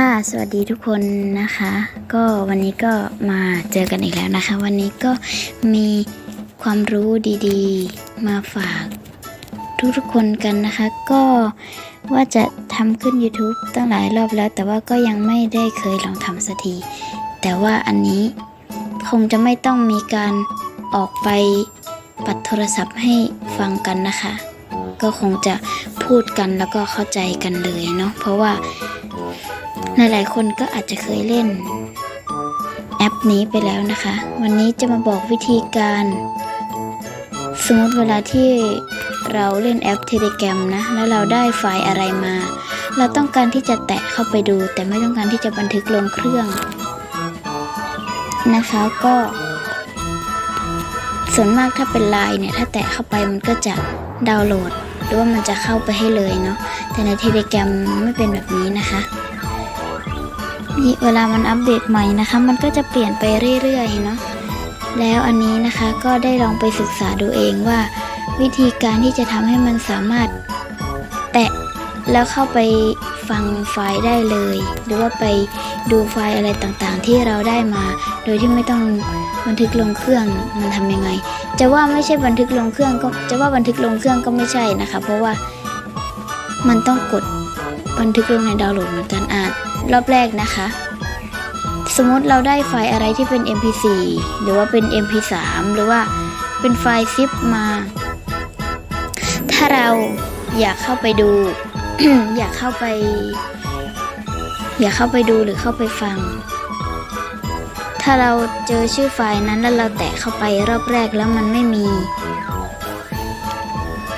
ค่ะ สวัสดีทุกคนนะคะ ก็วันนี้ก็มาเจอกันอีกแล้วนะคะ วันนี้ก็มีความรู้ดีๆ มาฝากทุกๆคนกันนะคะ ก็ว่าจะทำขึ้น YouTube ตั้งหลายรอบแล้ว แต่ว่าก็ยังไม่ได้เคยลองทำสักที แต่ว่าอันนี้คงจะไม่ต้องมีการออกไปปัดโทรศัพท์ให้ฟังกันนะคะ ก็คงจะพูดกันแล้วก็เข้าใจกันเลยเนาะเพราะว่า หลายๆ คนก็อาจจะเคยเล่น แอปนี้ไปแล้วนะคะ วันนี้จะมาบอกวิธีการ สมมติเวลาที่เราเล่นแอป Telegram นะ แล้วเราได้ไฟล์อะไรมา เราต้องการที่จะแตะเข้าไปดู แต่ไม่ต้องการที่จะบันทึกลงเครื่อง นะคะก็ ส่วนมากถ้าเป็นไลน์เนี่ยถ้าแตะเข้าไปมันก็จะดาวน์โหลด หรือว่ามันจะเข้าไปให้เลยเนาะแต่ใน Telegram ไม่เป็นแบบนี้นะคะนี่เวลามันอัปเดตใหม่นะคะ มันก็จะเปลี่ยนไปเรื่อยๆเนาะแล้วอันนี้นะคะก็ได้ลองไปศึกษาดูเองว่า วิธีการที่จะทำให้มันสามารถแตะ แล้วเข้าไปฟังไฟล์ได้เลย หรือว่าไปดูไฟล์อะไรต่างๆ ที่เราได้มา โดยที่ไม่ต้องบันทึกลงเครื่องมันทำยังไง จะว่าไม่ใช่บันทึกลงเครื่องก็จะว่าบันทึกลงเครื่องก็ไม่ใช่นะคะ เพราะว่ามันต้องกดบันทึกลงในดาวน์โหลดเหมือนกันอะรอบแรกนะคะ สมมติเราได้ไฟล์อะไรที่เป็น mp4 หรือว่าเป็น mp3 หรือว่าเป็นไฟล์ zip มา ถ้าเราอยากเข้าไปดู อยากเข้าไป อยากเข้าไปดูหรือเข้าไปฟัง ถ้าเราเจอชื่อไฟล์นั้นแล้วเราแตะเข้าไปรอบแรกแล้วมันไม่มี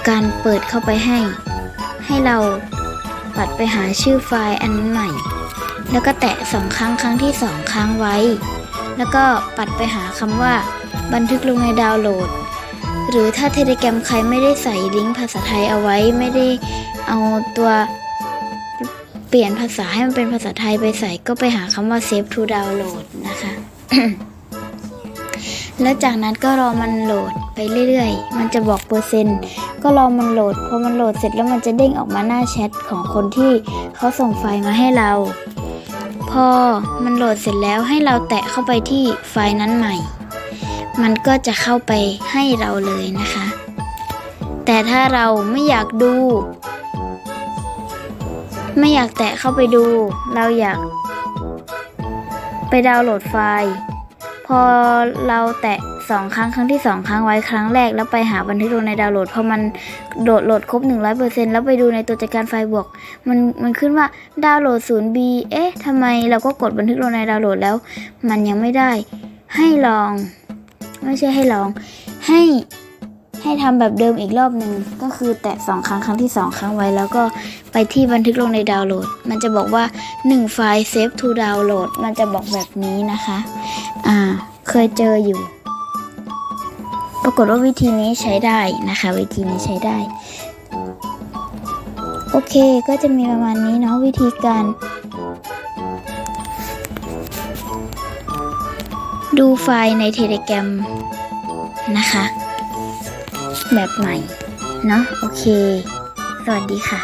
การเปิดเข้าไปให้ ให้เราปัดไปหาชื่อไฟล์อันนั้นใหม่ แล้วก็แตะสองครั้งครั้งที่สองค้างไว้ แล้วก็ปัดไปหาคำว่า บันทึกลงในดาวน์โหลด หรือถ้าเทเลแกรมใครไม่ได้ใส่ลิงก์ภาษาไทยเอาไว้ไม่ได้ เอาตัวเปลี่ยนภาษาให้มันเป็นภาษาไทยไปใส่ก็ไปหาคำว่า save to download นะคะ แล้วจากนั้นก็รอมันโหลดไปเรื่อยๆ มันจะบอกเปอร์เซ็นต์ ก็รอมันโหลด พอมันโหลดเสร็จแล้วมันจะเด้งออกมาหน้าแชทของคนที่เขาส่งไฟล์มาให้เรา พอมันโหลดเสร็จแล้วให้เราแตะเข้าไปที่ไฟล์นั้นใหม่ มันก็จะเข้าไปให้เราเลยนะคะ แต่ถ้าเราไม่อยากดู ไม่อยากแตะเข้าไปดู เราอยากไปดาวน์โหลดไฟล์ พอเราแตะสองครั้งครั้งที่สองครั้งไว้ครั้งแรก แล้วไปหาบันทึกลงในดาวน์โหลดพอมันโดดโหลดครบ 100%แล้วไปดูในตัวจัดการไฟล์บวก มันมันขึ้นว่าดาวน์โหลด 0B เอ๊ะทำไมเราก็กดบันทึกลงในดาวน์โหลดแล้ว มันยังไม่ได้ ให้ลอง ไม่ใช่ให้ลอง ให้ ให้ทำแบบเดิมอีกรอบหนึ่งก็คือแตะสองครั้งครั้งที่สองครั้งไว้แล้วก็ไปที่บันทึกลงในดาวน์โหลด มันจะบอกว่า 1 ไฟล์ save to download มันจะบอกแบบนี้นะคะ อ่า เคยเจออยู่ ปรากฏว่าวิธีนี้ใช้ได้นะคะ วิธีนี้ใช้ได้ โอเคก็จะมีประมาณนี้เนาะวิธีการ ดูไฟล์ใน Telegram นะคะ แบบใหม่ เนาะโอเค สวัสดีค่ะ